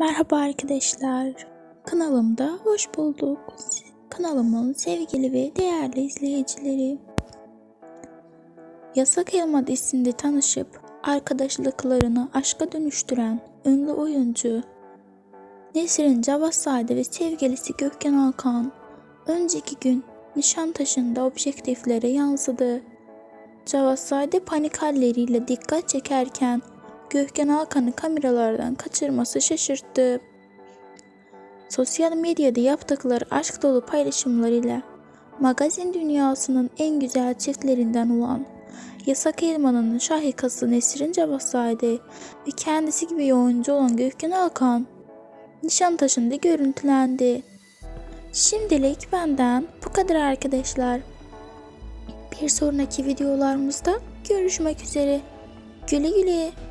Merhaba arkadaşlar. Kanalımda hoş bulduk. Kanalımın sevgili ve değerli izleyicileri. Yasak Elma dizisinde tanışıp arkadaşlıklarını aşka dönüştüren ünlü oyuncu Nesrin Cavassade ve sevgilisi Gökhan Alkan önceki gün Nişantaşı'nda objektiflere yansıdı. Cavassade panik halleriyle dikkat çekerken Gökhan Alkan'ı kameralardan kaçırması şaşırttı. Sosyal medyada yaptıkları aşk dolu paylaşımlarıyla magazin dünyasının en güzel çiftlerinden olan Yasak Elma'nın şahikası Nesrin Cavassade ve kendisi gibi bir oyuncu olan Gökhan Alkan Nişantaşı'nda görüntülendi. Şimdilik benden bu kadar arkadaşlar. Bir sonraki videolarımızda görüşmek üzere. Güle güle.